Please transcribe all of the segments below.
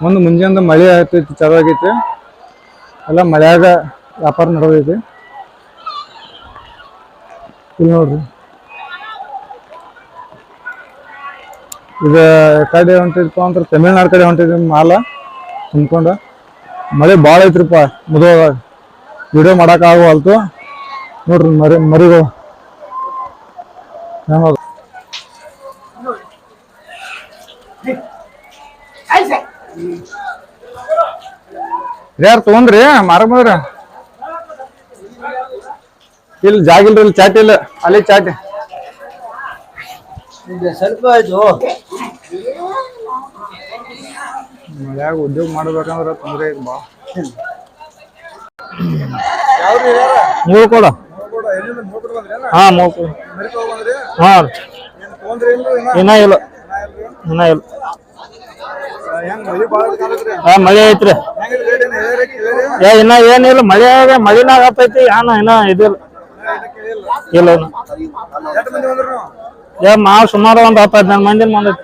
ಒಂದು ಮುಂಜಾನೆ ಮಳೆ ಆಗ್ತೈತಿ ಚಲೋ ಎಲ್ಲ ಮಳೆಯಾಗ ವ್ಯಾಪಾರ ನಡೆದೈತಿ. ಇಲ್ಲಿ ನೋಡ್ರಿ. ಇದು ಕಡೆ ಹೊಂಟಿದ್ಪ ಅಂದ್ರೆ ತಮಿಳ್ನಾಡು ಕಡೆ ಹೊಂಟಿದ್ವಿ ಮಾಲ ತುಂಬ್ಕೊಂಡು ಮಳೆ ಭಾಳ ಐತ್ರಿಪ್ಪ, ಮುದುವಾಗ. ವಿಡಿಯೋ ಮಾಡಕ್ ಆಗವಲ್ತು. ನೋಡ್ರಿ ಮರಿ, ಮರಿಗಳು. ಹೆಂಗ ಯಾರು ತಗೊಂಡ್ರಿ? ಮಾರಕ್ ಮಾಡ್ರಿ ಇಲ್ಲಿ ಜಾಗ ಇಲ್ರಿ ಇಲ್ಲಿ ಚಾಟ್ ಇಲ್ಲ. ಅಲ್ಲಿ ಚಾಟಿ ಸ್ವಲ್ಪ ಆಯ್ತು ಮನ್ಯಾಗ ಉದ್ಯೋಗ ಮಾಡ್ಬೇಕಂದ್ರ ತೊಂದ್ರೆ ಐತಿ ಬಾ. ಮೂರು ಕೊಡ ಹಾ ಮೂರು ಕೊಡ. ಹಾ. ಇನ್ನ? ಇಲ್ಲ. ಇನ್ನ ಇಲ್ಲ. ಹಾ ಮಳೆ ಐತ್ರಿ. ಏ ಇನ್ನ ಏನಿಲ್ಲ ಮಳೆ ಆಗ ಮಳಿನಾಗ ಆಗತೈತಿ ಏನ ಇನ್ನ ಇದಿಲ್ಲ. ಇಲ್ಲ ಏ ಮಾವು ಸುಮಾರು ಒಂದು ಹತ್ತು ಹದಿನೈದು ಮಂದಿ ಬಂದೈತಿ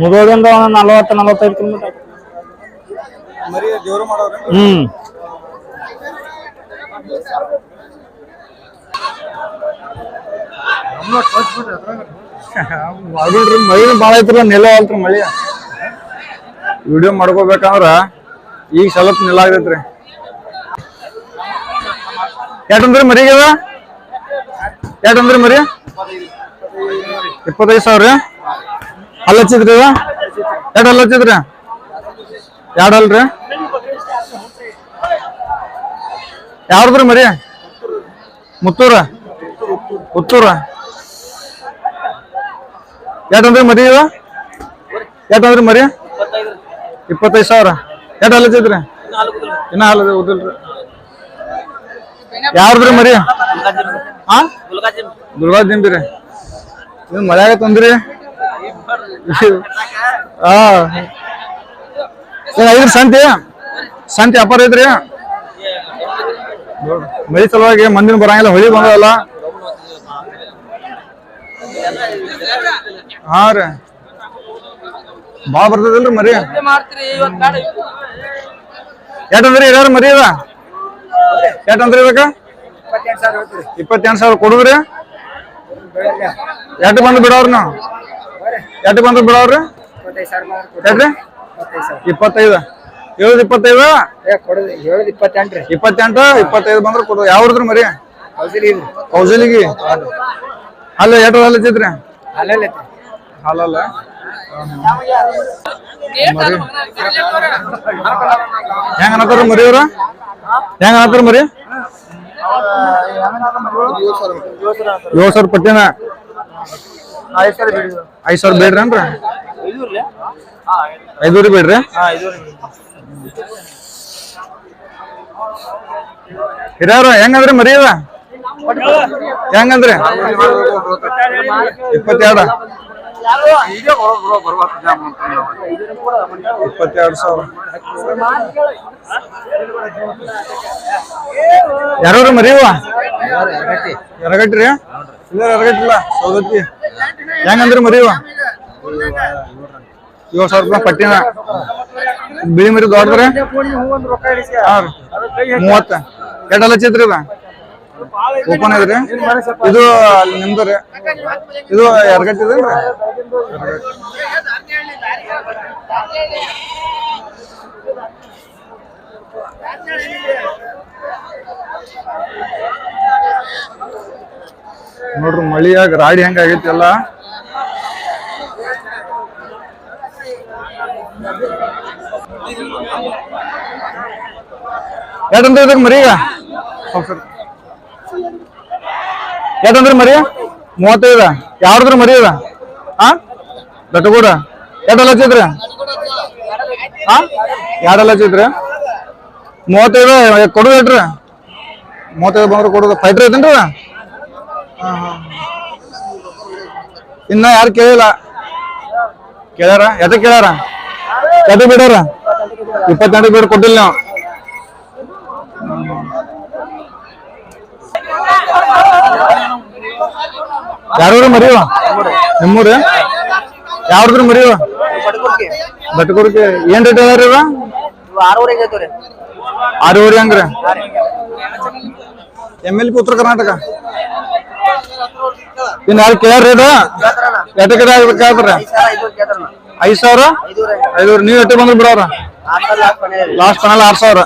ಮುಗೋದಿಂದ ಒಂದು ನಲವತ್ತು ನಲವತ್ತೈದು ಕಿಲೋಮೀಟರ್ ಹ್ಮ್. ಮಾಡಿಲ್ರಿ ಮಳಿ ಭಾಳ ಐತ್ರಿ ನೆಲ ಅಲ್ರಿ ಮಳಿ. ವಿಡಿಯೋ ಮಾಡ್ಕೋಬೇಕಂದ್ರ ಈಗ ಸ್ವಲ್ಪ ನೆಲ ಆಗೈತ್ರಿ ಯಾಕಂದ್ರಿ ಮರಿಗದ ಯಾಕಂದ್ರಿ ಮರಿ? ಇಪ್ಪತ್ತೈದು ಸಾವಿರ. ಅಲ್ಲ ಹಚ್ಚಿದ್ರಿ ಎರಡ್ ಅಲ್ಲ ಹಚ್ಚಿದ್ರಿ? ಎರಡು ಅಲ್ರಿ ಯಾವ್ದ್ರಿ ಮರಿ? ಮುತ್ತೂರ? ಪುತ್ತೂರ ಎಷ್ಟಂದ್ರಿ ಮರಿ ಇವ? ಎಷ್ಟಂದ್ರಿ ಮರಿ? ಇಪ್ಪತ್ತೈದು ಸಾವಿರ. ಯಾಕೆ ಹಚ್ಚಿದ್ರಿ? ಇನ್ನ ಹಲದ ಉದಿಲ್ರಿ ಯಾರ್ದ್ರಿ ಮರಿ? ಹಾ ದುರ್ಗಾ ದಿಂಬಿರಿ ನೀವು ಮಳ್ಯಾಗ ತಂದ್ರಿ ಹಾ ಐದ್ರಿ ಸಂತಿ? ಸಂತಿ ವ್ಯಾಪಾರ ಐತ್ರಿ? ಮಳಿ ಸಲುವಾಗಿ ಮಂದಿನ ಬರಂಗಿಲ್ಲ, ಹೊಳಿ ಬಂದವಲ್ಲ ಹಾ ರೀ ಬಾ ಬರ್ತದಲ್ರಿ ಮರಿ? ಯಾಕಂದ್ರೆ ಇದಾರ ಮರಿ ಇದ? ಯಾಕಂದ್ರೆ ಇದಕ್ಕ? ಇಪ್ಪತ್ತೆಂಟು ಸಾವಿರ ಕೊಡುದ್ರಿ? ಎಟ್ಟು ಬಂದು ಬಿಡೋರಿ ನಾವು ಎಟ್ಟು ಬಂದು ಬಿಡೋರಿ ಎಟ್ರಿ ಇಪ್ಪತ್ತೈದು ಏಳು ಇಪ್ಪತ್ತೈದು. ಇಪ್ಪತ್ತೆಂಟು ಇಪ್ಪತ್ತೈದು ಬಂದ್ರೆ ಕೊಡು ಯಾವ್ದ್ರಿ ಮರಿ? ಕೌಸಲಿಗಿ ಅಲ್ಲ ಎಟ್ರ ಹಾಲು ಹಚ್ಚಿದ್ರಿ? ಅಲ್ಲಲ್ಲ ಹಾಲಲ್ಲ? ಹೆಂಗ ಅನ್ನತ್ತಾರ ಮರಿ? ಅವ್ರ? ಹೆಂಗ ಅನ್ನತ್ತಾರ ಮರಿ? ಏಳು ಸಾವಿರ ಪಟ್ಟಿನ? ಐದು ಸಾವಿರ ಬೇಡ್ರಿ ಏನ್ರಿ? ಐದೂರಿ ಬೇಡ್ರಿ? ಹಿರಿಯವ್ರ ಹೆಂಗಂದ್ರಿ ಮರಿ ಅದ ಹೆಂಗಂದ್ರಿ? ಇಪ್ಪತ್ತೆರಡು? ಇಪ್ಪತ್ತೆರಡು ಸಾವಿರ. ಯಾರು ಮರಿವ ಎರಗಟ್ರಿ ಇಲ್ಲ ಎರಗಟ್ಟಿಲ್ಲ ಸೌದತ್ತಿ ಹೆಂಗಂದ್ರೆ ಮರಿವ ಏಳು ಸಾವಿರ ರೂಪಾಯಿ ಪಟ್ಟಿನ. ಬಿಳಿ ಮರಿ ದೊಡ್ಡ್ರಿ ಮೂವತ್ತ ರೀ. ಮೂವತ್ತ. ಎರಡಲ್ಲ ಚಿತ್ರಿ ಓಪನ್ ಐತ್ರಿ ಇದು ನಿಮ್ದು ರೀ? ಇದು ಎರಗಟ್ಟಿ ಇದೇನ್ರಿ ನೋಡ್ರಿ ಮಳಿಯಾಗ ರಾಡಿ ಹೆಂಗ ಆಗೈತಿ ಎಲ್ಲ. ಯಾಕಂತ ಇದಕ್ಕೆ ಮರಿ ಈಗ? ಯಾಕಂದ್ರೆ ಮರಿ? ಮೂವತ್ತೈದ. ಯಾವ್ದ್ರ ಮರಿ ಅದ? ಹಾ ಎರಡು ಲಕ್ಷ ಹಚ್ಚಿದ್ರಿ ಹಾ ಲಕ್ಷ ಹಚ್ಚಿದ್ರಿ ಮೂವತ್ತೈದು. ಕೊಡುದು ಎಟ್ರಿ ಮೂವತ್ತೈದು ಬಂದ್ರೆ ಕೊಡುದು. ಫೈಟ್ರ್ ಐತೇನ್ರಿ ಹಾ. ಇನ್ನ ಯಾರು ಕೇಳಿಲ್ಲ. ಕೇಳ್ಯಾರ? ಎದಕ್ ಕೇಳ್ಯಾರ? ಎದಕ್ ಬಿಡಾರ? ಇಪ್ಪತ್ತೆಂಟು ಬಿಡ್ ಕೊಟ್ಟಿಲ್ಲ ನಾವು. ಯಾರು ಮರಿಯುವ ನಿಮ್ಮೂರು? ಯಾವ್ದ್ರ ಮರಿಯುವ ಬಟ್ಕೂರ್ಗೆ ಏನ್ ರೇಟ್ ಅದಾರ ಇವ ಆರೂವರೆ ಹಂಗ್ರಿ. ಎಂ ಎಲ್ ಪಿ ಉತ್ತರ ಕರ್ನಾಟಕ. ಇನ್ ಯಾರು ಕೇಳ್ರಿ ರೇಟ್ ಎಟ ಕಡೆ ಆಗ್ಬೇಕಾದ್ರ? ಐದ್ ಸಾವಿರ? ಐದೂರು ನೀವ್ ಎಟ್ಟು ಬಂದ್ರೆ ಬಿಡವ್ರ? ಲಾಸ್ಟ್ ಫೈನಲ್ ಆರ್ ಸಾವಿರ.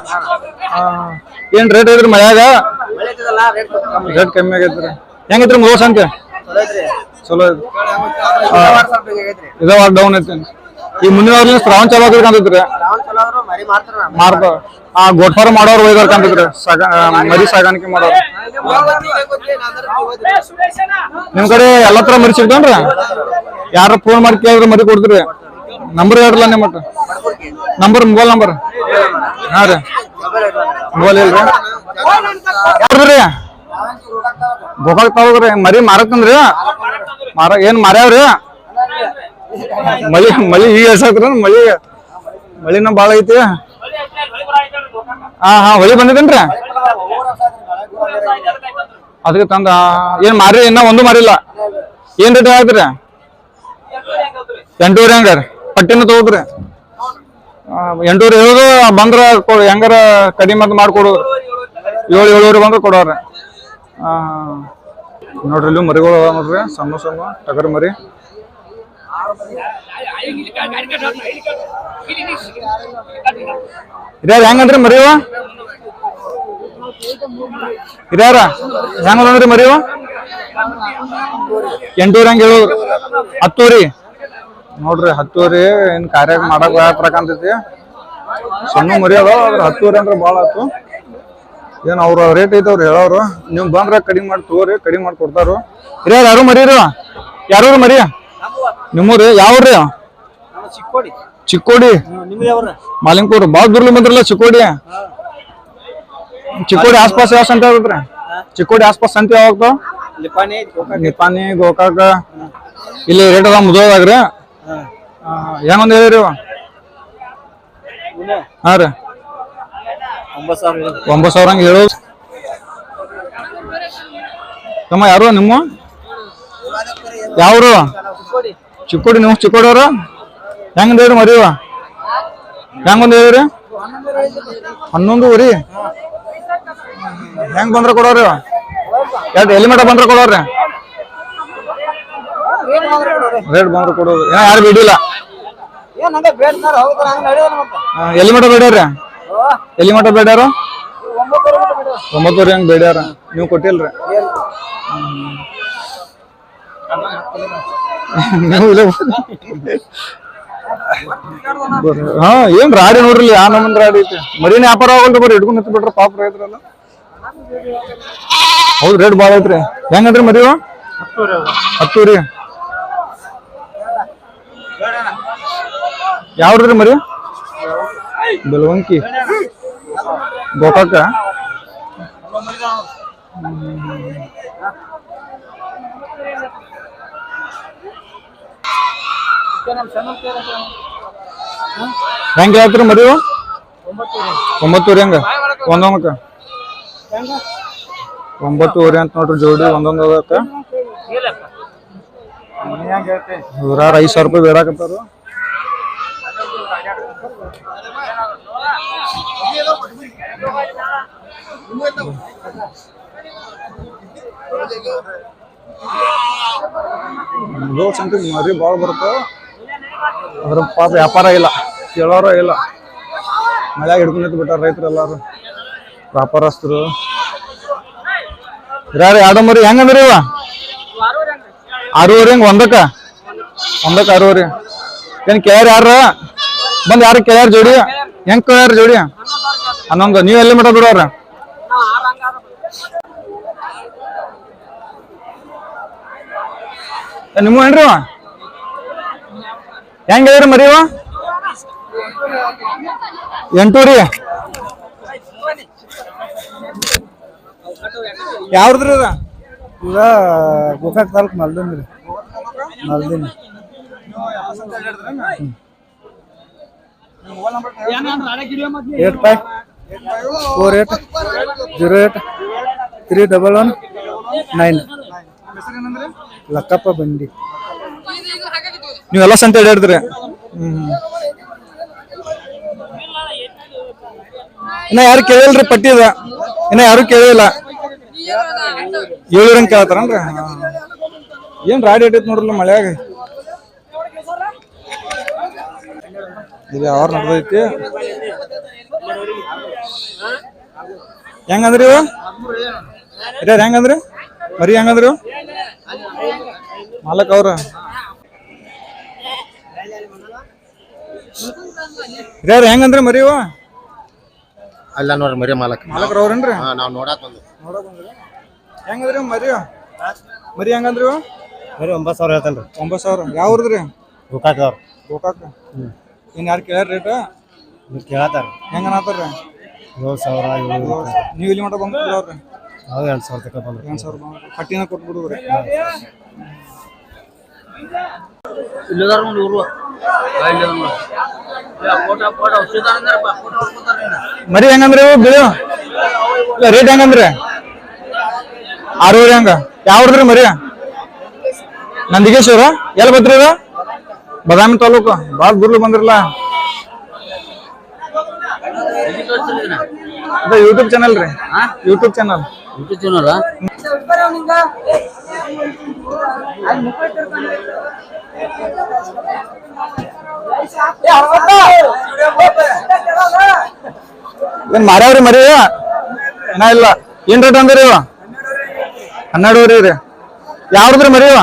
ಏನ್ ರೇಟ್ ಐತ್ರಿ ಮಳೆಯಾಗ? ರೇಟ್ ಕಮ್ಮಿ ಆಗೈತ್ರಿ. ಹೆಂಗೈತ್ರಿ ಮೂವತ್ತು ಸಂಖ್ಯೆ? ಚಲೋ ಐತಿ ಇದಾವ ಡೌನ್ ಐತಿ ಈ ಮುಂದಿನ ವಾರದಿಂದ ಶ್ರಾವಣ ಚಲೋ ಆಗ್ತೈತಿ ಕಾಣ್ತೈತ್ರಿ ಮಾರ್ದ ಆ ಗೊಟ್ಟಾರ ಮಾಡೋರು ಒಯ್ದಾರ ಕಾಣ್ತೈತ್ರಿ ಸಾಗ ಮರಿ ಸಾಗಾಣಿಕೆ ಮಾಡೋರು. ನಿಮ್ ಕಡೆ ಎಲ್ಲ ತರ ಮರಿ ಸಿಗ್ತಾನ್ರಿ? ಯಾರ ಫೋನ್ ಮಾಡಿ ಕೇಳಿದ್ರೆ ಮರಿ ಕೊಡ್ತೀರಿ? ನಂಬರ್ ಹೇಳ್ರಲ್ಲ ನಿಮ್ಮ ನಂಬರ್ ಮೊಬೈಲ್ ನಂಬರ್ ಹಾ ರೀ. ಮೊಬೈಲ್ ಇಲ್ರಿ ಯಾರ್ದ್ರಿ ಗೋಕಾಕ್ ತಾವ್ರಿ ಮರಿ ಮಾರತ್ತಂದ್ರಿ ಮಾರ ಏನ್ ಮಾರ್ಯಾವ್ರಿ? ಮಳಿ ಮಳಿ ಈಗ ಎಸಾಕ್ರಿ ಮಳಿ? ಮಳಿನ ಬಾಳ ಐತಿ. ಹಾ ಹಾ ಹೊಳಿ ಬಂದಿದ್ದೇನ್ರಿ ಅದಕ್ಕೆ ತಂದ ಏನ್ ಮಾರಿ ಇನ್ನ ಒಂದು ಮಾರಿಲ್ಲ. ಏನ್ ರೇಟ್ ಹೇಳ್ತೀರಿ ಎಂಟೂರಿ ಹಂಗಾರ. ಪಟ್ಟಿನ ತಗೋದ್ರಿ. ಎಂಟೂರಿ ಹೇಳುದು ಬಂದ್ರ ಹೆಂಗಾರ ಕಡಿಮೆ ಅಂತ ಮಾಡ್ಕೊಡು. ಏಳು ಏಳುವರೆ ಬಂದ್ರೆ ಕೊಡೋರಿ ಆ, ನೋಡ್ರಿ, ಇಲ್ಲಿ ಮರಿಗಳು ಅದಾವ ನೋಡ್ರಿ, ಸಣ್ಣ ಸಣ್ಣ, ಟಗರ್ ಮರಿ. ಹಿರಿಯರ ಹೆಂಗಂದ್ರಿ ಮರಿವ? ಹಿರಿಯರ ಹೆಂಗಂದ್ರಿ ಮರಿವ? ಎಂಟೂರಿ ಹಂಗ ಹೇಳೋರು ಹತ್ತೂರಿ. ನೋಡ್ರಿ, ಹತ್ತೂರಿ, ಏನ್ ಕಾರ್ಯ ಮಾಡಕ್ ಕಾಣ್ತೈತಿ ಸಣ್ಣ ಮರಿ ಅದಾವ ಅದ್ರ ಹತ್ತೂರಿ ಅಂದ್ರೆ ಭಾಳ ಆತು. ಏನ್ ಅವ್ರ ರೇಟ್ ಐತೆ ಅವ್ರು ಹೇಳೋರು? ನೀವು ಬಂದ್ರೆ ಕಡಿಮೆ ಮಾಡಿ ತಗೋರಿ, ಕಡಿಮೆ ಮಾಡಿ ಕೊಡ್ತಾರು. ಹಿರಿಯರ್ ಯಾರು ಮರೀರಿ ಯಾರು ಮರಿ? ನಿಮ್ಮೂರಿ, ಯಾವ್ರಿ? ಚಿಕ್ಕೋಡಿ. ಮಾಲಿಂಗ್ಪುರ್. ಬಾಳ್ ದೂರ್ಲಿ ಬಂದ್ರಲ್ಲ ಚಿಕ್ಕೋಡಿ. ಚಿಕ್ಕೋಡಿ ಆಸ್ಪಾಸ್ ಯಾವ ಸಂತೆ ಆಗತ್ರಿ ಚಿಕ್ಕೋಡಿ ಆಸ್ಪಾಸ್ ಸಂತೆ ಯಾವಾಗ ನಿಪಾನಿ ಗೋಕಾಕ. ಇಲ್ಲಿ ರೇಟ್ ಅದ ಮುದೋದಾಗ್ರಿ ಏನೊಂದ್ ಹೇಳಿರಿ? ಹಾ ರೀ. ಒಂಬತ್ತು ಸಾವಿರ ಹಂಗೆ ಹೇಳು ತಮ್ಮ ಯಾರು ನಿಮ್ಮ? ಯಾವ್ರು? ಚಿಕ್ಕೋಡಿ. ನೀವು ಚಿಕ್ಕೋಡಿ ಅವ್ರು ಹೆಂಗ್ ಹೇಳ್ರಿ ಮರಿವ ಹೆಂಗ್ ಹೇಳಿರಿ ಹನ್ನೊಂದುವರಿ? ಹೆಂಗ್ ಬಂದ್ರ ಕೊಡೋರಿ? ಎರಡು ಎಲಿಮೆಂಟ ಬಂದ್ರ ಕೊಡೋರಿ? ರೇಟ್ ಬಂದ್ರ ಕೊಡೋದು ಏನ ಯಾರು ಬಿಡಿಲ್ಲ ಎಲ್ಲಿ ಬೇಡ್ತಾರ ಹೌದ್ರ ಮಠ ಬೇಡ್ಯಾರ? ಒಂಬತ್ತುವರೆ ಹಂಗ್ ಬೇಡ್ಯಾರ. ನೀವು ಕೊಟ್ಟಿಲ್ರಿ. ಹಾ ಏನ್ ರಾಡಿ ನೋಡ್ರಿ ಆ ನಮ್ಮನ್ ರಾಡಿ ಐತಿ? ಮರಿನ ವ್ಯಾಪಾರ ಆಗಲ್ರಿ ಬರ್ರಿ ಹಿಡ್ಕೊಂಡ್ ನಿಂತು ಬಿಟ್ರ ಪಾಪ ರೈತರಲ್ಲ. ಹೌದ್ ರೇಟ್ ಭಾಳ ಐತ್ರಿ. ಹೆಂಗಂದ್ರಿ ಮರಿವ ಹತ್ತೂರಿ. ಯಾವ್ರಿ ಮರಿ? ಬೆಲವಂಕಿ ಗೋಕಾಕ ಹೆಂಗ್ ಹೇಳ್ತೀರಿ ಮರಿ ಒಂಬತ್ತೂರಿ ಹಂಗ? ಒಂದೊಂದಕ್ಕ? ಒಂಬತ್ತುವರೆ ಅಂತ ನೋಡ್ರಿ ಜೋಡಿ ಒಂದೊಂದು ಅದಕ್ಕ ಇವ್ರಾರ ಐದು ಸಾವಿರ ರೂಪಾಯಿ ಬೇಡಾಕತ್ತಾರು ಮುದೋ ಸಂತೆ ಮರಿ ಭಾಳ ಬರುತ್ತೆ. ಅದ್ರ ಪಾಪ ವ್ಯಾಪಾರ ಇಲ್ಲ, ಕೇಳೋರ ಇಲ್ಲ. ಮಳ್ಯಾಗ ಹಿಡ್ಕೊಂಡು ಬಿಟ್ಟಾರ ರೈತರು ಎಲ್ಲಾರು ವ್ಯಾಪಾರಸ್ಥರು. ಯಾರು ಎರಡು ಮರಿ, ಹೆಂಗಂದ್ರಿ ಇವ? ಆರೂವರೆ ಹಂಗ, ಒಂದಕ್ಕ? ಒಂದಕ್ಕ ಆರೂವರೆ. ಏನ್ ಕೇಳ್ಯಾರ ಯಾರ? ಬಂದ್ ಯಾರು ಕೇಳ್ಯಾರ ಜೋಡಿ? ಹೆಂಗ್ ಕೇಳ್ಯಾರ ಜೋಡಿ? ಹನ್ನೊಂದು ನೀವ್ ಎಲ್ಲಿ ಮಟ ಬಿಡೋರ ನಿಮ್ಮ ಏನ್ರಿ ಹೆಂಗ ಹೇಳ್ರಿ ಹೇಳಿರಿ ಮರಿ ಇವ? ಎಂಟೂರಿ. ಯಾವ್ದ್ರಿ ಅದ ಈಗ ಗೋಕಾಕ್ ತಾಲೂಕ್ ಮಲ್ದಿನ್ ರೀ. Maldin. Eight five four eight zero eight three double one nine Lakkappa Bandi. ನೀವೆಲ್ಲ ಸಂತೆ ಹೇಳಿದ್ರಿ ಹ್ಮ್ ಇನ್ನ ಯಾರು ಕೇಳಿಲ್ರಿ ಪಟ್ಟಿ ಅದ ಇನ್ನ ಯಾರು ಕೇಳಿಲ್ಲ. ಏಳು ಕೇಳ್ತಾರನ್ರಿ. ಏನ್ ರಾಡಿ ಇಟ್ಟೈತಿ ನೋಡ್ರಲ್ಲ ಮಳ್ಯಾಗ? ಇದು ಅವ್ರ ನಡ್ದೈತಿ. ಹೆಂಗಂದ್ರಿ ಇವು ಹಿರಿಯರ್ ಹೆಂಗಂದ್ರಿ? ಮರಿ ಹೆಂಗಂದ್ರಿ? ಮಾಲಕ್ ಅವ್ರ? ಹಿರಿಯರ್ ಹೆಂಗಂದ್ರಿ ಮರಿ ಇವ ಅಲ್ಲ ನೋಡ್ರಿ ಮರಿ ಮಾಲಕ್. ಮಾಲಕ್ರ ಅವ್ರೇನ್ರಿ ನಾವ್ ನೋಡಾಕ್ ಬಂದು ಹೆಂಗಂದ್ರಿ ಮರಿ? ಮರಿ ಹೆಂಗಂದ್ರಿ ಇವು? ಮರಿ ಒಂಬತ್ತು ಸಾವಿರ ಹೇಳ್ತಾನ್ರಿ. ಒಂಬತ್ತು ಸಾವಿರ. ಯಾವ ಊರ್ದ್ರಿ ಗೋಕಾಕ್? ಅವ್ರ ಗೋಕಾಕ ಏನ್ ಯಾರು ಕೇಳ್ಯಾರ ರೇಟ್ ನೀವು ಕೇಳತ್ತಾರ. ಹೆಂಗನಾತಾರ್ರಿ ಏಳು ಸಾವಿರ ಏಳು ನೀವು ಇಲ್ಲಿ ಮಟ್ಟ ಬಂದು ಅವ್ರಿ? ನಾವು ಎರಡು ಸಾವಿರ ತಕ ಬಂದ್ರೆ ಎರಡು ಸಾವಿರ ಬಂದ್ರಿ. ಇಲ್ಲದಾರ ಸಿದಾರಂದ್ರಪ್ಪ ಫೋಟೋ ಹೊಡ್ಕೊತಾರ ಮರಿ ಹೆಂಗಂದ್ರೆ ಬಿಡು ರೇಟ್ ಹೆಂಗಂದ್ರಿ? ಆರೂವರೆ ಹಂಗ? ಯಾವ್ರಿ ಮರಿ? ನಂದಿಗೇಶ್ವರ? ಎಲ್ಲಿ ಇದು ಬದಾಮಿ ತಾಲೂಕು ಭಾಳ ದೂರ್ಲಿ ಬಂದಿರಲ್ಲ? ಇದು ಯೂಟ್ಯೂಬ್ ಚಾನಲ್ ರೀ. ಯೂಟ್ಯೂಬ್ ಚಾನಲ್ ಮುಟ್ಟಿದ್ದೀನಲ್ಲ ಏನ್ ಮಾರ್ಯಾವ್ರಿ ಮರಿ ಏನ ಇಲ್ಲ. ಏನ್ ರೇಟ್ ಅಂದ್ರಿ ಇವ? ಹನ್ನೆರಡುವರೆ ರೀ ಯಾವ್ದ್ರಿ ಮರಿ ಇವ?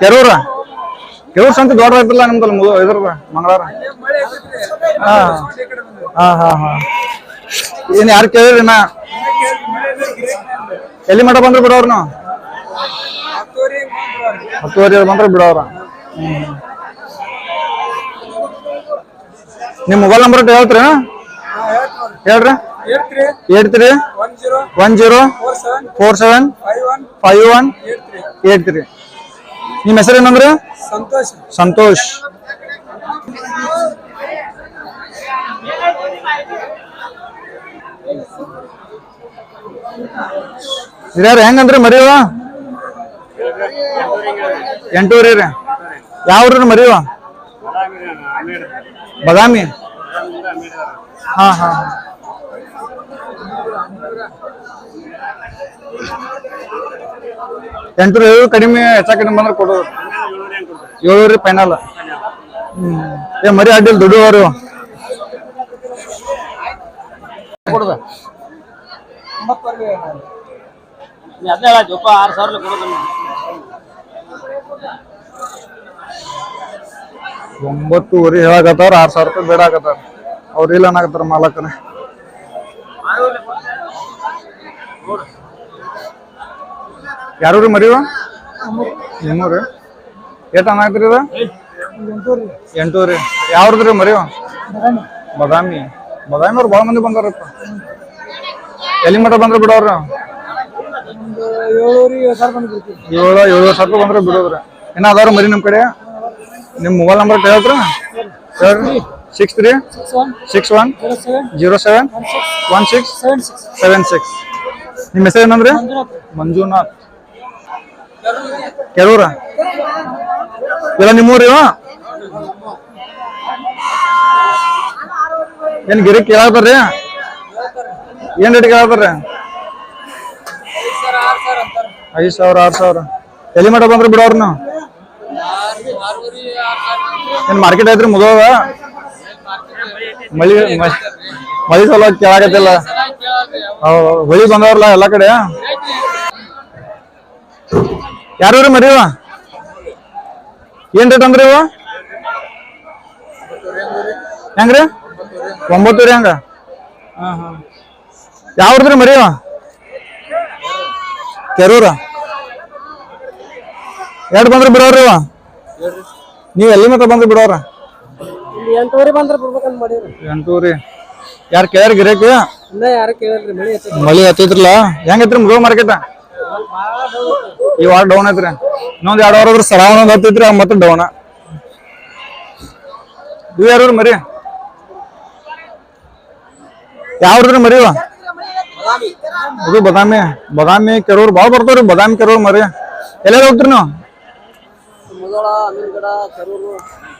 ಕೆರೂರ. ಕೆರೂರ್ ಸಂತ ದೊಡ್ಡ ಐತಿಲ್ಲ ನಿಮ್ದಲ್ಲಿ ಮುದು ಇದ್ರದ ಮಂಗಳವಾರ. ಹಾ. ಹಾ ಹಾ ಹಾ. ಏನ್ ಯಾರು ಕೇಳಿರಿ ನಾ ಎಲ್ಲಿ ಮಠ ಬಂದ್ರೆ ಬಿಡೋರ್ ಹತ್ತುವರೆ ಬಂದ್ರೆ ಬಿಡೋರ ನಿಮ್ ಮೊಬೈಲ್ ನಂಬರ್ ಹೇಳ್ತೀರಿ ಹೇಳ್ರಿ. Eight three one zero four seven five one eight three. ನಿಮ್ಮ ಹೆಸರು ಏನಂದ್ರೆ? ಸಂತೋಷ್. ಸಂತೋಷ್. ಹಿರಿಯರ್ ಹೆಂಗಂದ್ರಿ ಮರಿವ ಎಂಟೂರಿ ರೀ ಯಾವ್ರಿ ಮರಿವ ಬದಾಮಿ. ಹಾ ಹಾ. ಎಂಟೂರು ಏಳು ಕಡಿಮೆ ಹೆಚ್ಚ ಕಡಿಮೆ ಬಂದ್ರೆ ಕೊಡೋದು. ಏಳೂರಿ ಫೈನಲ್ ಏ ಮರಿ ಅಡ್ಡಿಲ್ಲ ದುಡ್ಡುವರು. ಕೊಡುದ? ಆರು ಸಾವಿರ ಒಂಬತ್ತುವರೆ ಹೇಳಕತ್ತಾರ ಆರ್ ಸಾವಿರ ರೂಪಾಯಿ ಬೇಡಾಕತ್ತಾರ ಅವ್ರ ಇಲ್ಲ ಅನ್ನಕತ್ತಾರ ಮಾಲಕರ ಯಾರು ಮರಿವ ನಿಮ್ಮೂರಿ? ಇದು ಎಂಟು ರೀ ಯಾವ್ದು ರೀ ಮರಿವ ಬದಾಮಿ ಬದಾಮಿ. ಅವ್ರು ಭಾಳ ಮಂದಿ ಬಂದಾರಪ್ಪ. ಎಲ್ಲಿ ಮಠ ಬಂದ್ರೆ ಬಿಡೋರು? ಏಳು ಏಳು ಸಾವಿರ ರೂಪಾಯಿ ಬಂದ್ರೆ ಬಿಡೋದ್ರಿ ಇನ್ನ ಅದಾರ ಮರಿ ನಿಮ್ಮ ಕಡೆ? ನಿಮ್ ಮೊಬೈಲ್ ನಂಬರ್ ಹೇಳ್ರಿ six three six one zero seven one six seven six ನಿಮ್ಮ ಹೆಸರು ಏನಂದ್ರೆ? ಮಂಜುನಾಥ್. ಕೆರೂರ ಇಲ್ಲ ನಿಮ್ಮೂರಿ? ಏನ್ ಗಿರಿ ಕೇಳತ್ತಾರ್ರಿ ಏನ್ ರೇಟ್ ಕೇಳತ್ತಾರ್ರಿ ಐದ್ ಸಾವಿರ, ಆರ್ ಸಾವಿರ. ಎಲ್ಲಿ ಮಾಡ ಬಂದ್ರೆ ನಾವು ಏನ್ ಮಾರ್ಕೆಟ್ ಐತ್ರಿ ಮುದೋದ ಮಳಿ ಮಳಿ ಸಲ ಕೇಳಾಕತ್ತಿಲ್ಲ. ಹೊಳಿ ಬಂದವ್ರಲ್ಲ ಎಲ್ಲಾ ಕಡೆ? ಯಾರು ರೀ ಮರಿವ ಏನ್ ರೇಟ್ ಅಂದ್ರಿ ಇವ? ಹೆಂಗ್ರಿ? ಒಂಬತ್ತೂರಿ ಹಂಗ? ಯಾವ್ದ್ರಿ ಮರಿವ ಕೆರೂರ? ಎರಡು ಬಂದ್ರೆ ಬಿಡೋರಿ ಇವ? ನೀವ್ ಎಲ್ಲಿ ಮತ್ತೆ ಬಂದ್ರೆ ಬಿಡೋರ? ಎಂಟೂರಿ. ಯಾರು ಕೇಳ್ರಿ ಗಿರಾಕಿ? ಮಳಿ ಹತ್ತೈತ್ರಲ್ಲ? ಹೆಂಗೈತ್ರಿ ಮುಗೋ ಮಾರ್ಕೆಟ್? ಈ ವಾರ ಡೌನ್ ಐತ್ರಿ. ಇನ್ನೊಂದ್ ಎರಡು ವಾರ ಸರಾವಣ ಒಂದ್ ಹತ್ತೈತ್ರಿ ಮತ್ತೆ ಡೌನ್ ಇವ್ ಯಾರು ಮರಿ? ಯಾವ್ರಿ ಮರಿ ಇದು ಬದಾಮಿ ಬದಾಮಿ ಕೆರೂರ್, ಭಾಳ ಬರ್ತಾವ್ರಿ ಬದಾಮಿ ಕೆರೂರ್ ಮರಿ. ಎಲ್ಲಾರು ಹೋಗ್ತೀರಿ ನೀವು?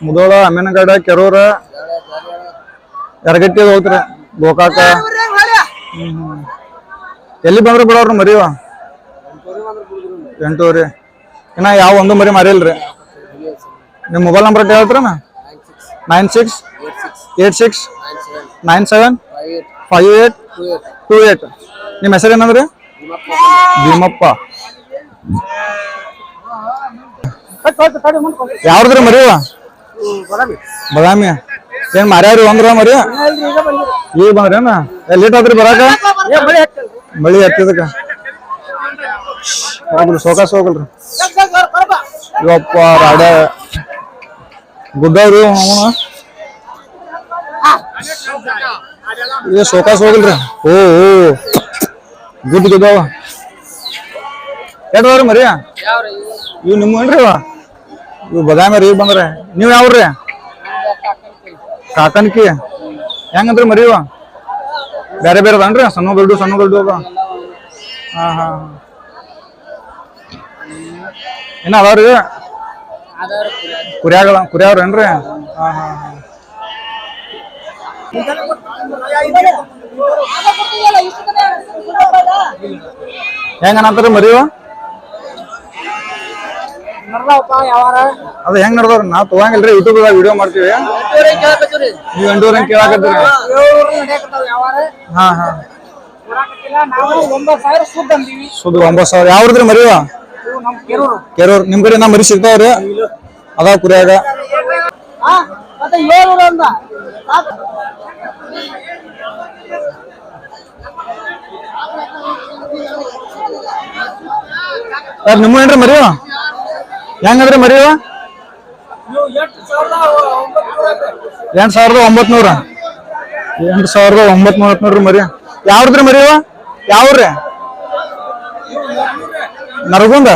ಮುದೋಳ ಅಮೀನಗಡ ಕೆರೂರ್. ಎರಗಟ್ಟಿ ಹೋಗ್ತೀರಿ, ಗೋಕಾಕ. ಎಲ್ಲಿ ಬಂದ್ರೆ ಬಿಡೋರು ಮರಿವ ಎಂಟೂರಿ ಇನ್ನ ಯಾವ ಒಂದು ಮರಿ ಮರಿಲ್ರಿ ನಿಮ್ಮ mobile number ಹೇಳ್ತೀರಣ್ಣ? Nine six eight six nine seven five eight two eight ನಿಮ್ಮ ಹೆಸರು ಏನಂದ್ರಿ? ಭೀಮಪ್ಪ. ಯಾವ್ದ್ರಿ ಮರಿವ ಬದಾಮಿ. ಏನ್ ಮಾರ್ಯಾರಿ ಒಂದ್ರ ಮರಿ? ಈಗ ಬಂದ್ರೇನ ಲೇಟ್ ಆದ್ರಿ ಬರಾಕ? ಮಳಿ ಹತ್ತಿದಕ್ಕ. ಹೋಗ್ರಿ ಸೋಕಾಸ್ ಹೋಗಲ್ರಿ. ಇವಪ್ಪ ರಾಡ ಗುಡ್ಡವ್ರಿ ಅವನ? ಇದು ಸೋಕಾಸ್ ಹೋಗಲ್ರಿ. ಓ ಓ. ಗುಡ್ ಗುದ್ದಾವ ಎಷ್ಟವ್ರಿ ಮರಿ? ಇವ್ ನಿಮ್ಮ ಏನ್ರಿ ಇವ? ಬದಾಮಿ ರೀ ಬಂದ್ರೆ. ನೀವ್ ಯಾವ್ರಿ? ಕಾಕನ್ಕಿ. ಹೆಂಗಂದ್ರಿ ಮರಿವ ಬೇರೆ ಬೇರೆ ಅದಾನ್ರಿ? ಸಣ್ಣ ದೊಡ್ಡ ಸಣ್ಣ ದೊಡ್ಡ ಹಾ ಹಾ. ಇನ್ನ ಅದಾವ್ರಿ? ಕುರಿಯಾಗಳ ಕುರಿಯಾವ್ರೇನ್ರಿ ಹಾ ಹಾ ಹಾ. ಹೆಂಗ ಅನ್ನತ್ರಿ ಮರಿವ ಅದ ಹೆಂಗ್ ನಡ್ದವ್ರಿ? ನಾವ್ ತಗೊಂಗಿಲ್ರಿ ಯೂಟ್ಯೂಬ್ ದಾಗ ವಿಡಿಯೋ ಮಾಡ್ತೀವಿ ನೀವ್ ಎಂಟೂರ್ ಹೆಂಗ್ ಕೇಳಾಕತ್ತೀರಿ ಹಾ ಹಾ. ಸುದ್ದ ಒಂಬತ್ ಸಾವಿರ. ಯಾವ್ದ್ರಿ ಮರಿವಾ ಕೆರೂರು. ನಿಮ್ ಕಡೆ ನಾ ಮರಿ ಸಿಗ್ತಾವ್ರಿ? ಅದಾವ ಕುರಿಯಾಗ. ನಿಮ್ಮ ಏನ್ರಿ ಮರಿಯೋ ಹೆಂಗಂದ್ರೆ ಮರಿಯೋ ಎಂಟ್ ಸಾವಿರದ ಒಂಬತ್ ನೂರ ಎಂಟ್ ಸಾವಿರದ ಒಂಬತ್ ನೂರ ಮರಿ. ಯಾವ್ದ್ರಿ ಮರಿಯೋ ಯಾವ್ರಿ ನರಗುಂದ?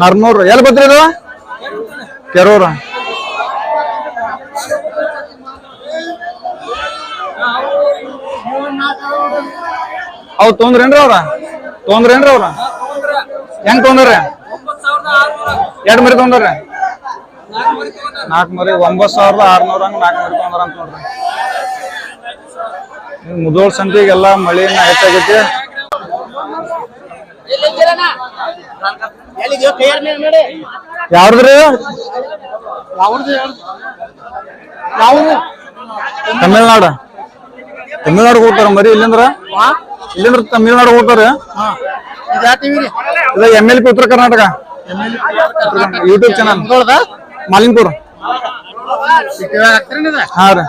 ನರ್ನೂರ್. ಎಲ್ಲಿ ಬತ್ರಿ ಇದು? ಕೆರೂರ. ಅವ್ ತೊಂದ್ರೇನ್ರಿ ಅವ್ರ? ತೊಂದ್ರೇನ್ರಿ ಅವ್ರ? ಹೆಂಗ್ ತೊಂದ್ರೆ? ಎರಡ್ ಮರಿ ತೊಂದ್ರೆ? ನಾಲ್ಕು ಮರಿ, ಒಂಬತ್ತು ಸಾವಿರದ ಆರ್ನೂರ ಹಂಗ ನಾಲ್ಕು ಮರಿ ತೊಂದ್ರ ಅಂತ ನೋಡ್ರಿ ಮುದೋಳ್ ಸಂತಿಗೆಲ್ಲ ಮಳಿನ ಹೆಚ್ಚಾಗೈತಿ. ಯಾವ್ದ್ರಿ ತಮಿಳ್ನಾಡು. ತಮಿಳ್ನಾಡು ಹೋಗ್ತಾರ ಮರಿ ಇಲ್ಲಂದ್ರ? ಇಲ್ಲಂದ್ರ ತಮಿಳ್ನಾಡು ಹೋಗ್ತಾರ. ಇಲ್ಲ ಎಂ ಎಲ್ ಪಿ ಉತ್ತರ ಕರ್ನಾಟಕ. YouTube channel ಮಾಲಿನ್ಪುರ್. ಹಾ ರೀ.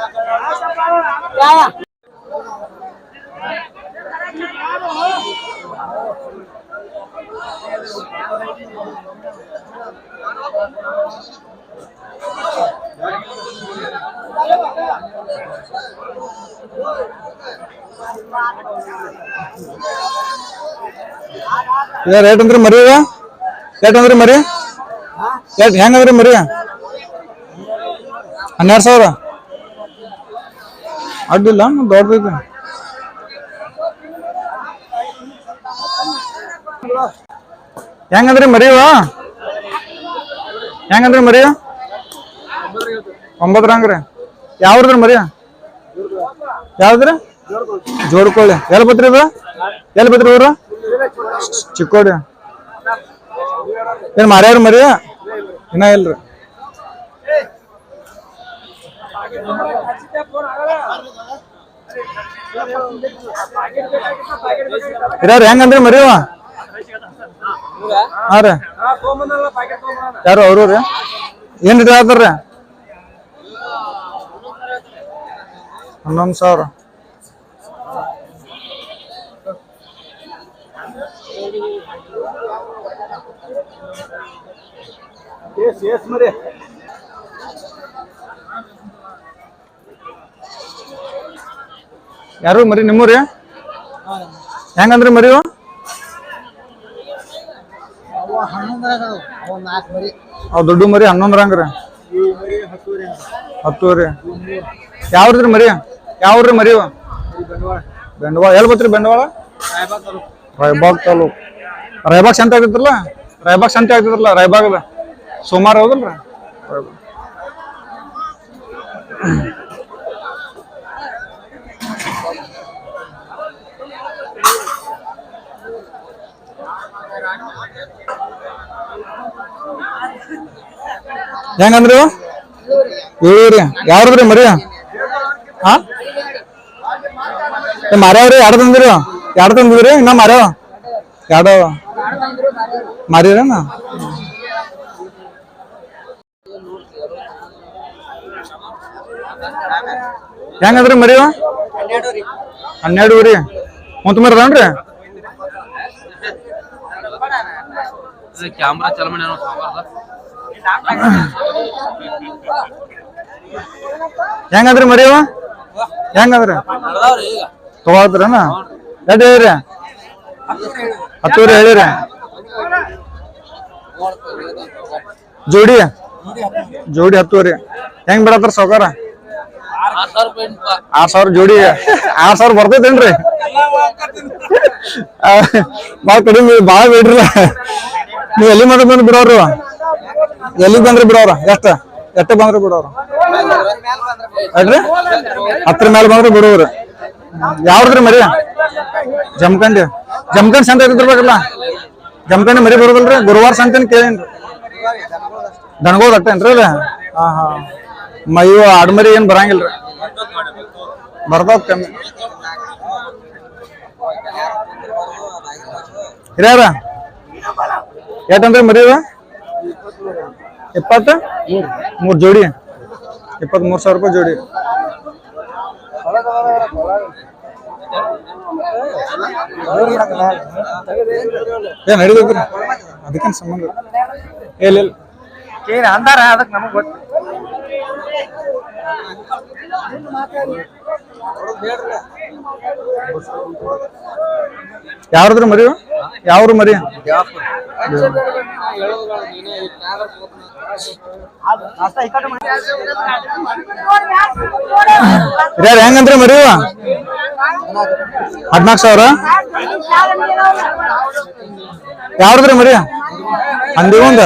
ರೇಟ್ ಅಂದ್ರಿ ಮರಿ? ರೇಟ್ ಅಂದ್ರೆ ಮರಿ? ರೇಟ್ ಹೆಂಗಂದ್ರಿ ಮರಿ? ಹನ್ನೆರಡು ಸಾವಿರ? ಅಡ್ಡಿಲ್ಲ ದೊಡ್ಡದೈತಿ. ಹೆಂಗಂದ್ರಿ ಮರಿವ ಹೆಂಗಂದ್ರಿ ಮರಿ? ಒಂಬತ್ತರ ಹಂಗ್ರಿ ಯಾವ್ದ್ರಿ ಮರಿ ಯಾವ್ದ್ರ? ಜೋಡ್ಕೊಳ್ಳಿ. ಎಲ್ಲಿ ಬತ್ರಿ ಇದು ಎಲ್ಲಿ ಬತ್ರಿ ಇವ್ರು ಚಿಕ್ಕೋಡಿ. ಏನ್ ಮಾರ್ಯಾರ ಮರಿ ಇನ್ನ ಇಲ್ರಿ. ಇರ್ಯಾರ ಹೆಂಗಂದ್ರಿ ಮರಿವ ಹಾ ರೀ. ಯಾರು ಅವ್ರು ರೀ ಏನ್ ಹನ್ನೊಂದು ಸಾವಿರ. ಯಾರು ಮರಿ ನಿಮ್ಮೂರಿ? ಹೆಂಗಂದ್ರಿ ಮರಿವ ಅವ್ ದೊಡ್ಡ ಮರಿ ಹನ್ನೊಂದ್ರ ಹಂಗ್ರಿ ಹತ್ತೂರಿ ಯಾವ್ದ್ರಿ ಮರಿ? ಯಾವ್ರಿ ಮರಿ? ಬಂಡವಾಳ. ಎಲ್ಲಿ ಬತ್ರಿ ಬೆಂಡವಾಳ? ರಾಯಬಾಗ್ ತಾಲೂಕ್. ರಾಯಬಾಗ್ ಸಂತೆ ಆಗ್ತಿದ್ರಲ್ಲ ರಾಯಬಾಗ್ ಸಂತೆ ಆಗ್ತಿದ್ರಲ್ಲ ರಾಯಬಾಗದ? ಸೋಮವಾರ ಹೌದಲ್ರ. ಹೆಂಗಂದ್ರಿ ಇವು? ಏಳೂರಿ ಯಾವ್ದ್ರಿ ಮರಿ? ಹಾ? ಮಾರ್ಯಾವ್ರಿ ಎರಡು ತಂದಿರಿ? ಎರಡು ತಂದಿದ್ರಿ? ಇನ್ನ ಮಾರ್ಯಾವ ಎರಡು ಮಾರಿರೇನ? ಹೆಂಗಂದ್ರಿ ಮರಿವ ಹನ್ನೆರಡು ರೀ ಮುಂತ ಮರಿ ಅದಾನ್ರಿ ಕ್ಯಾಮ್ರಾ ಚಾಲು ಮಾಡಿ ಏನೋ ಸಾವ್ಕಾರ್ದ. ಹೆಂಗಂದ್ರಿ ಮರಿವ ಹೆಂಗಂದ್ರಿ. ತಗೋದ್ರನ ಎಡ್ ಹೇಳಿರಿ. ಹತ್ತೂರಿ ಹೇಳಿರಿ. ಜೋಡಿ? ಜೋಡಿ ಹತ್ತೂರಿ ಹೆಂಗ್ ಬಿಡತ್ತಾರ ಸೌಕಾರ ಆರ್ ಸಾವಿರ ಜೋಡಿ. ಆರ್ ಸಾವಿರ ಬರ್ತೈತೇನ್ರಿ? ಭಾಳ ಕಡಿಮೆ, ಬಾಳ ಬಿಡ್ರಿ. ನೀವು ಎಲ್ಲಿ ಮಾಡ್ರಿ ಬಂದು ಬಿಡೋರು? ಎಲ್ಲಿಗೆ ಬಂದ್ರೆ ಬಿಡೋರು? ಎಷ್ಟ? ಎಷ್ಟ ಬಂದ್ರೆ ಬಿಡೋರು? ಅಡ್ರಿ ಹತ್ರ ಮೇಲೆ ಬಂದ್ರೆ ಬಿಡುವ್ರಿ. ಯಾವ್ದ್ರಿ ಮರಿ? ಜಮ್ಕಂಡಿ ಜಮಖಂಡ್ ಸಂತ ಇದ್ರಲ್ಲ ಜಮಖಂಡಿ ಮರಿ ಬರೋದಲ್ರಿ? ಗುರುವಾರ ಸಂತೆ ಕೇಳೇನ್ರಿ. ದನಗೋದ್ ಅಟ್ಟೇನ್ರಿ ಅಲ್ಲ? ಹಾ ಹಾ. ಮ ಇವು ಆಡ್ಮರಿ ಏನ್ ಬರಂಗಿಲ್ರಿ. ಬರ್ತಾವ ಕಮ್ಮಿ. ಹಿರಿಯಾರ? ಯಾಕಂದ್ರೆ ಮರಿ? ಇಪ್ಪತ್ತು? ಮೂರ್ ಜೋಡಿ. ಇಪ್ಪತ್ತ್ ಮೂರ್ ಸಾವಿರ ರೂಪಾಯಿ ಜೋಡಿ. ಏನ್ ನಡೀತೈತ್ರಿ ಅದಕ್ಕೇನು ಸಂಬಂಧ? ಇಲ್ಲ ಇಲ್ಲ. ಏನ್ ಅಂದಾರ ಅದಕ್ಕೆ ನಮಗೆ ಗೊತ್ತು. ಯಾರದ್ರ ಮರಿ ಇವ? ಯಾವ್ರು ಮರಿ? ಹಿರಿಯಾರ ಹೆಂಗಂದ್ರೆ ಮರಿ ಹದಿನಾಲ್ಕು ಸಾವಿರ? ಯಾವ್ದ್ರಿ ಮರಿ? ಅಂದಿ ಒಂದು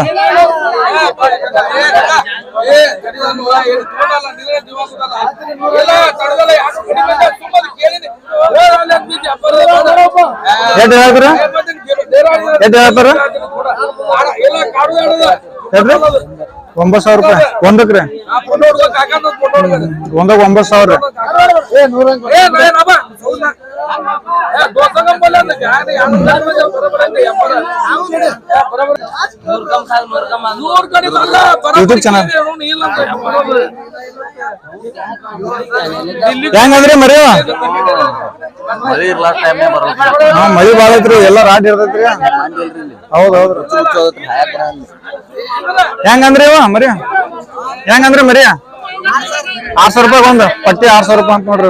ಹೇಳ್ತಾರ? ಎಷ್ಟ್ ಹೇಳ್ತಾರ ಎಷ್ಟ್ರಿ ಒಂಬತ್ತು ಸಾವಿರ ರೂಪಾಯಿ. ಒಂದಕ್ರಿ ಒಂದಕ್ಕೆ ಒಂಬತ್ತು ಸಾವಿರ ಯೂಟ್ಯೂಬ್ ಚಾನಲ್. ಹೆಂಗಂದ್ರಿ ಮರಿ? ಮಳಿ. ಹಾ ಮಳಿ ಬಾಳ ಐತ್ರಿ, ಎಲ್ಲ ರಾಟ್ ಇರ್ತೈತ್ರಿ. ಹೌದ್ ಹೌದ್ರಿ ಹೆಂಗಂದ್ರಿ ಇವ ಮರಿ? ಹೆಂಗಂದ್ರಿ ಮರಿ? ಆರ್ ಸಾವಿರ ರೂಪಾಯಿ ಒಂದು ಪಟ್ಟಿ ಆರ್ ಸಾವಿರ ರೂಪಾಯಿ ಅಂತ ನೋಡ್ರಿ